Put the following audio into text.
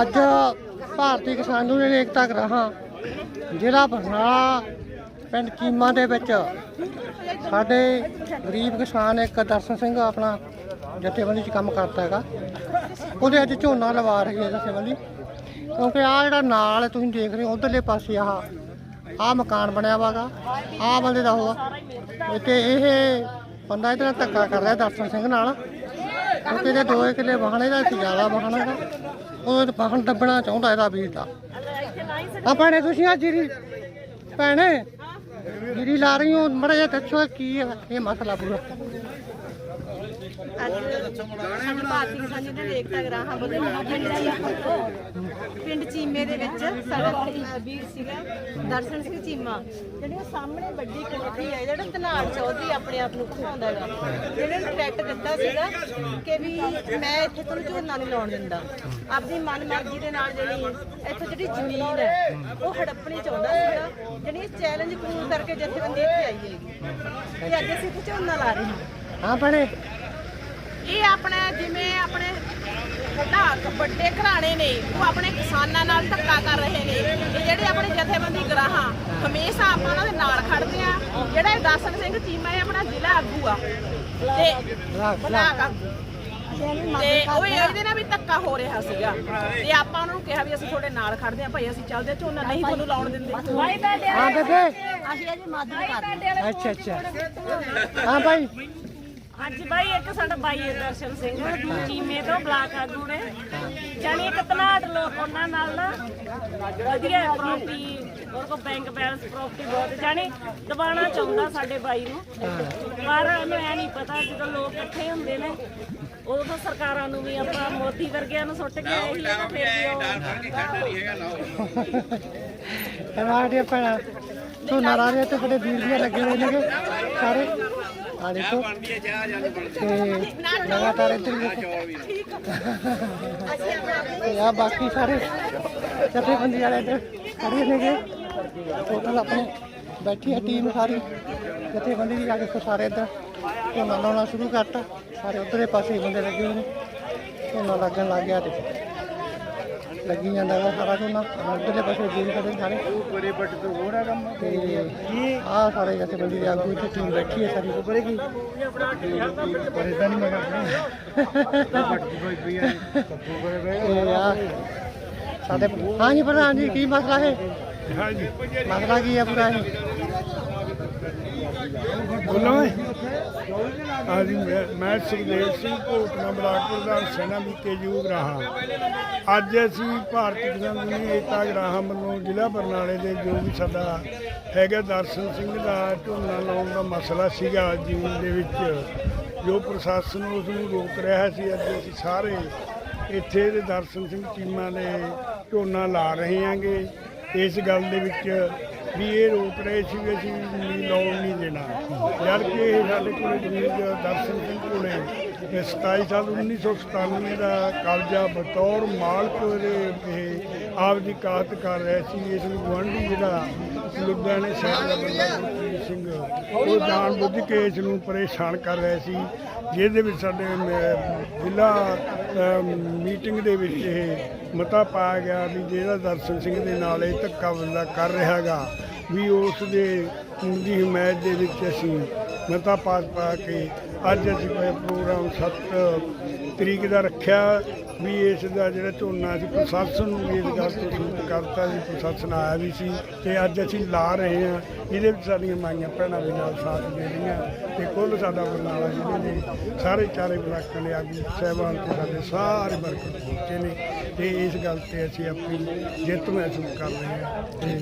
ਅੱਜ ਭਾਰਤੀ ਕਿਸਾਨ ਯੂਨੀਅਨ ਏਕਤਾ ਗਰਾਹਾਂ ਜਿਹੜਾ ਬਰਨਾਲਾ, ਪਿੰਡ ਕੀਮਾ ਦੇ ਵਿੱਚ ਸਾਡੇ ਗਰੀਬ ਕਿਸਾਨ ਇੱਕ ਦਰਸ਼ਨ ਸਿੰਘ ਆਪਣਾ ਜਥੇਬੰਦੀ 'ਚ ਕੰਮ ਕਰਦਾ ਹੈਗਾ। ਉਹਦੇ ਅੱਜ ਝੋਨਾ ਲਵਾ ਰਹੀ ਹੈ ਜਥੇਬੰਦੀ। ਕਿਉਂਕਿ ਆ ਜਿਹੜਾ ਨਾਲ ਤੁਸੀਂ ਦੇਖ ਰਹੇ ਹੋ, ਉਧਰਲੇ ਪਾਸੇ ਆਹ ਆ ਮਕਾਨ ਬਣਿਆ ਵਾਗਾ ਆ ਬੰਦੇ ਦਾ ਉਹ ਤੇ ਇਹ ਬੰਦਾ ਇਹਦੇ ਨਾਲ ਧੱਕਾ ਕਰ ਰਿਹਾ ਦਰਸ਼ਨ ਸਿੰਘ ਨਾਲ। ਕਿਉਂਕਿ ਇਹਦੇ ਦੋ ਕਿੱਲੇ ਵਾਹਣੇ ਦਾ ਸੀ ਜ਼ਿਆਦਾ ਵਾਹਣ ਹੈਗਾ ਉਹ ਵਾਹਣ ਦੱਬਣਾ ਚਾਹੁੰਦਾ ਇਹਦਾ ਵੀਰ ਦਾ ਆ ਭੈਣੇ ਤੁਸੀਂ ਆ ਜੀਰੀ। ਭੈਣੇ, ਜੀਰੀ ਲਾ ਰਹੀ ਹੋ, ਮੜਾ ਜਿਹਾ ਦੱਸੋ ਕੀ ਹੈ ਇਹ ਮਸਲਾ ਪੂਰਾ। ਅੱਜ ਸਾਡੇ ਭਾਰਤੀ ਕਿਸਾਨ ਯੂਨੀਅਨ ਏਕਤਾ ਗਰਾਹਾਂ ਵੱਲੋਂ ਪਿੰਡ ਚੀਮਾ ਪਿੰਡ ਚੀਮੇ ਦੇ ਵਿੱਚ ਸਾਡਾ ਵੀਰ ਸੀਗਾ, ਦਰਸ਼ਨ ਸਿੰਘ ਚੀਮਾ। ਜਿਹੜੀ ਉਹ ਸਾਹਮਣੇ ਵੱਡੀ ਕੋਠੀ ਹੈ ਜਿਹੜਾ ਧਨਾੜ ਚੌਧਰੀ ਆਪਣੇ ਆਪ ਨੂੰ ਕਹਾਉਂਦਾ ਹੈਗਾ। ਜਿਹੜੇ ਨੂੰ ਦਿੱਤਾ ਸੀਗਾ ਕਿ ਵੀ ਮੈਂ ਇੱਥੇ ਤੁਹਾਨੂੰ ਝੋਨਾ ਨਹੀਂ ਲਾਉਣ ਦਿੰਦਾ। ਆਪਦੀ ਮਨਮਰਜ਼ੀ ਦੇ ਨਾਲ ਜਿਹੜੀ ਇੱਥੇ ਜਿਹੜੀ ਜ਼ਮੀਨ ਹੈ, ਉਹ ਹੜੱਪਣੀ ਚਾਹੁੰਦਾ ਸੀਗਾ। ਜਿਹੜੀ ਚੈਲੰਜ ਕਬੂਲ ਕਰਕੇ ਜਥੇਬੰਦੀ ਇੱਥੇ ਆਈ ਹੈਗੀ। ਤੇ ਅੱਜ ਅਸੀਂ ਇੱਥੇ ਝੋਨਾ ਲਾ ਰਹੇ ਹਾਂ। ਹਾਂ ਭੈਣੇ। ਇਹ ਆਪਣੇ ਜਿਵੇਂ ਆਪਣੇ ਵੱਡਾ ਵੱਡੇ ਘਰਾਣੇ ਨੇ ਉਹ ਆਪਣੇ ਕਿਸਾਨਾਂ ਨਾਲ ਧੱਕਾ ਕਰ ਰਹੇ ਨੇ। ਇਹ ਜਿਹੜੇ ਆਪਣੇ ਜਥੇਬੰਦੀ ਗਰਾਹਾਂ ਹਮੇਸ਼ਾ ਆਪਾਂ ਉਹਨਾਂ ਦੇ ਨਾਲ ਖੜਦੇ ਆ ਜਿਹੜਾ ਇਹ ਦਰਸ਼ਨ ਸਿੰਘ ਚੀਮਾ ਇਹ ਆਪਣਾ ਜ਼ਿਲ੍ਹਾ ਆਗੂ ਆ। ਤੇ ਬਲਾਕ ਆਗੂ ਤੇ ਉਹ ਇਹਦੇ ਨਾਲ ਵੀ ਧੱਕਾ ਹੋ ਰਿਹਾ ਸੀਗਾ। ਤੇ ਆਪਾਂ ਉਹਨਾਂ ਨੂੰ ਕਿਹਾ ਵੀ ਅਸੀਂ ਤੁਹਾਡੇ ਨਾਲ ਖੜਦੇ ਆ ਭਾਈ ਅਸੀਂ ਚੱਲਦੇ ਆ ਝੋਨਾ ਨਹੀਂ ਤੁਹਾਨੂੰ ਲਾਉਣ ਦਿੰਦੇ। ਹਾਂ ਬੇਬੇ। ਅਸੀਂ ਇਹਦੀ ਮਦਦ ਕਰਦੇ ਅੱਛਾ ਅੱਛਾ। ਹਾਂ ਭਾਈ। ਅੱਜ ਬਾਈ, ਇੱਕ ਸਾਡਾ ਬਾਈ ਹੈ ਦਰਸ਼ਨ ਸਿੰਘ ਚੀਮੇ ਤੋਂ ਬਲਾਕ ਆਗੂ ਨੇ ਜਾਨੀ ਇੱਕ ਤਨਾਟ ਲੋਕ, ਉਹਨਾਂ ਨਾਲ ਨਾ ਵਧੀਆ ਪ੍ਰਾਪਰਟੀ ਉਹਨਾਂ ਕੋ ਬੈਂਕ ਬੈਲੈਂਸ ਪ੍ਰਾਪਰਟੀ ਬਹੁਤ ਜਾਨੀ ਦਬਾਣਾ ਚਾਹੁੰਦਾ ਸਾਡੇ ਬਾਈ ਨੂੰ। ਪਰ ਉਹਨੂੰ ਐ ਨਹੀਂ ਪਤਾ, ਜਦੋਂ ਲੋਕ ਇਕੱਠੇ ਹੁੰਦੇ ਨੇ, ਉਦੋਂ ਤਾਂ ਸਰਕਾਰਾਂ ਨੂੰ ਵੀ ਆਪਾਂ ਮੋਦੀ ਵਰਗਿਆਂ ਨੂੰ ਸੁੱਟ ਕੇ ਇਹੀ ਆ ਫਿਰ ਵੀ ਉਹ ਰਾਡੀਓ ਭੈਣਾ, ਤੂੰ ਨਾਰਾਜ਼ੇ ਤੇ ਬੜੇ ਵੀਰ ਵੀ ਲੱਗੇ ਹੋਏ ਨੇਗੇ। ਸਾਰੇ ਆ ਦੇਖੋ ਤੇ ਲਗਾਤਾਰ ਇੱਧਰ ਵੀ ਤੇ ਆ ਬਾਕੀ ਸਾਰੇ ਜਥੇਬੰਦੀ ਵਾਲੇ ਇੱਧਰ ਖੜੇ ਨੇਗੇ। ਟੋਟਲ ਆਪਣੇ ਬੈਠੀ ਹੈ ਟੀਮ ਸਾਰੀ। ਜਥੇਬੰਦੀ ਦੀ ਆ ਦੇਖੋ ਸਾਰੇ ਇੱਧਰ। ਝੋਨਾ ਲਾਉਣਾ ਸ਼ੁਰੂ ਕਰਤਾ। ਸਾਰੇ ਉਧਰੇ ਪਾਸੇ ਬੰਦੇ ਲੱਗੇ ਹੋਏ ਨੇ। ਝੋਨਾ ਲੱਗਣ ਲੱਗ ਗਿਆ ਤੇ। ਲੱਗੀ ਜਾਂਦਾ ਵਾ ਸਾਰਾ ਝੋਨਾ ਉਧਰਲੇ ਪਾਸੇ ਜੀਰ ਖੜੇ ਸਾਰੇ। ਬੜੇ ਬੱਟ ਤੋਂ ਹੋਰ ਆ ਕੰਮ। ਤੇ ਆ ਸਾਰੇ ਜਥੇਬੰਦੀ ਦੇ ਆਗੂ ਦੀ ਟੀਮ ਬੈਠੀ ਹੈ ਸਾਰੀ। ਉੱਪਰੇ ਕੀ? ਪਰੇਸ਼ਾਨੀ ਮੈਂ ਕਰਦਾ। ਬੱਟ ਦੀ ਕੋਈ ਪਈ ਹੈ ਕੱਪੂ ਕਰੇ ਵੇ ਤੇ ਆ ਸਾਡੇ ਹਾਂਜੀ ਪ੍ਰਧਾਨ ਜੀ ਕੀ ਮਸਲਾ ਹੈ? ਹਾਂਜੀ। ਮਸਲਾ ਕੀ ਹੈ ਪੂਰਾ ਇਹ? ਬੋਲੋ ਹਾਂਜੀ, ਮੈਂ- ਮੈਂ ਸੁਖਦੇਵ ਸਿੰਘ ਭੋਟਨਾ ਬਲਾਕ ਪ੍ਰਧਾਨ ਸੈਨਾ ਵੀ ਕੇਜੂ ਗਰਾਹਾਂ ਅੱਜ ਅਸੀਂ ਭਾਰਤੀ ਕਿਸਾਨ ਏਕਤਾ ਗ੍ਰਾਹਾਂ ਵੱਲੋਂ ਜ਼ਿਲ੍ਹਾ ਬਰਨਾਲੇ ਦੇ ਜੋ ਵੀ ਸਾਡਾ ਹੈਗਾ ਦਰਸ਼ਨ ਸਿੰਘ ਦਾ ਝੋਨਾ ਲਾਉਣ ਦਾ ਮਸਲਾ ਸੀਗਾ ਜੂਨ ਦੇ ਵਿੱਚ। ਜੋ ਪ੍ਰਸ਼ਾਸਨ ਉਸ ਨੂੰ ਰੋਕ ਰਿਹਾ ਸੀ, ਅੱਜ ਅਸੀਂ ਸਾਰੇ ਇੱਥੇ ਦੇ ਦਰਸ਼ਨ ਸਿੰਘ ਟੀਮਾਂ ਨੇ ਝੋਨਾ ਲਾ ਰਹੇ ਹਾਂਗੇ। ਇਸ ਗੱਲ ਦੇ ਵਿੱਚ ਵੀ ਇਹ ਰੋਕ ਰਹੇ ਸੀ ਵੀ ਅਸੀਂ ਜ਼ਮੀਨ ਲਾਉਣ ਨਹੀਂ ਦੇਣਾ। ਜਦ ਕਿ ਇਹ ਸਾਡੇ ਕੋਲ ਜ਼ਮੀਨ ਦਰਸ਼ਨ ਸਿੰਘ ਕੋਲੇ ਇਹ 27 ਸਾਲ 1997 ਦਾ ਕਬਜ਼ਾ ਬਤੌਰ ਮਾਲਕ ਦੇ ਇਹ ਆਪ ਦੀ ਕਾਹਤ ਕਰ ਰਹੇ ਸੀ, ਇਸ ਨੂੰ ਗੁਆਂਢੀ ਜਿਹੜਾ ਲੁਧਿਆਣੇ ਸ਼ਹਿਰ ਦਾ ਬੰਦਾ ਗੁਰਪ੍ਰੀਤ ਸਿੰਘ, ਉਹ ਜਾਣ ਬੁੱਝ ਕੇ ਇਸ ਨੂੰ ਪਰੇਸ਼ਾਨ ਕਰ ਰਹੇ ਸੀ, ਜਿਹਦੇ ਵਿੱਚ ਸਾਡੇ ਜ਼ਿਲ੍ਹਾ ਮੀਟਿੰਗ ਦੇ ਵਿੱਚ ਇਹ ਮਤਾ ਪਾਇਆ ਗਿਆ ਵੀ ਜਿਹੜਾ ਦਰਸ਼ਨ ਸਿੰਘ ਦੇ ਨਾਲ ਇਹ ਧੱਕਾ ਬੰਦਾ ਕਰ ਰਿਹਾਗਾ ਵੀ ਉਸ ਦੇ ਦੀ ਹਮਾਇਤ ਦੇ ਵਿੱਚ ਅਸੀਂ ਮਤਾ ਪਾਸ ਪਾ ਕੇ ਅੱਜ ਅਸੀਂ ਕੋਈ ਪ੍ਰੋਗਰਾਮ 7 ਤਰੀਕ ਦਾ ਰੱਖਿਆ ਵੀ ਇਸ ਦਾ ਜਿਹੜਾ ਝੋਨਾ ਸੀ, ਪ੍ਰਸ਼ਾਸਨ ਨੂੰ ਵੀ ਇਸ ਗੱਲ ਤੋਂ ਸੂਚਿਤ ਕਰਤਾ ਸੀ ਪ੍ਰਸ਼ਾਸਨ ਆਇਆ ਵੀ ਸੀ ਤੇ ਅੱਜ ਅਸੀਂ ਲਾ ਰਹੇ ਹਾਂ। ਇਹਦੇ ਵਿੱਚ ਸਾਡੀਆਂ ਮਾਈਆਂ ਭੈਣਾਂ ਵੀ ਨਾਲ ਸਾਥ ਦੇ ਰਹੀਆਂ ਤੇ ਕੁੱਲ ਸਾਡਾ ਬਰਨਾਲਾ ਜ਼ਿਲ੍ਹੇ ਦੇ ਸਾਰੇ ਚਾਰੇ ਬਲਾਕਾਂ ਦੇ ਆਗੂ ਸਹਿਬਾਨ ਤੇ ਸਾਡੇ ਸਾਰੇ ਵਰਕਰ ਪਹੁੰਚੇ ਨੇ ਤੇ ਇਸ ਗੱਲ ਤੇ ਅਸੀਂ ਆਪਣੀ ਜਿੱਤ ਮਹਿਸੂਸ ਕਰ ਰਹੇ ਹਾਂ। ਤੇ